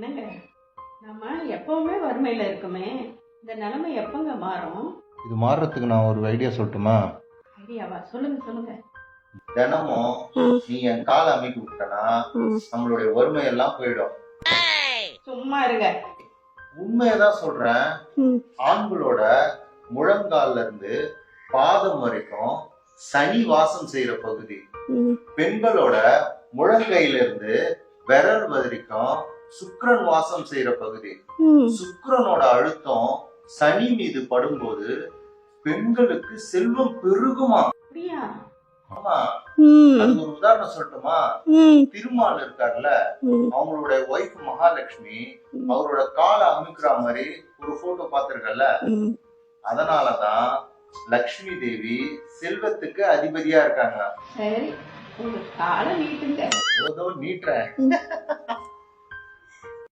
என்னங்க? நம்ம எப்பவுமே வறுமையில இருக்கோமே. இந்த நிலைமை எப்பங்க மாறும்? இது மாறுறதுக்கு நான் ஒரு ஐடியா சொல்லட்டுமா? ஐடியாவா? சொல்லுங்க சொல்லுங்க. தினமும். நீ என் காலை அமைக்கி விட்டனா. நம்மளுடைய வறுமை எல்லாம் போயிடும். சும்மா இருங்க. உண்மையதான் சொல்றேன். ஆண்களோட முழங்கால்ல இருந்து பாதம் வரைக்கும் சனி வாசம் செய்யற பகுதி. பெண்களோட முழங்கையில இருந்து விரல் வரைக்கும் சுக்கிரன் வாசம் செய்யற பகுதி. ம். சுக்கிரனோட அழுத்தம் சனி மீது படும்போது பெண்களுக்கு செல்வம் பெருகுமா? ஆமா. ஒரு உதாரணம் சொல்லட்டுமா. திருமால் இருக்கார்ல ம். அவங்களோட ஒய்ஃப் மகாலட்சுமி அவரோட காலை அமுக்குற மாதிரி ஒரு போட்டோ பார்த்திருக்கல ம். அதனாலதான் லக்ஷ்மி தேவி செல்வத்துக்கு அதிபதியா இருக்காங்க. சரி காலை நீட்டுங்க. ஏதோ நீட்டுறேன்.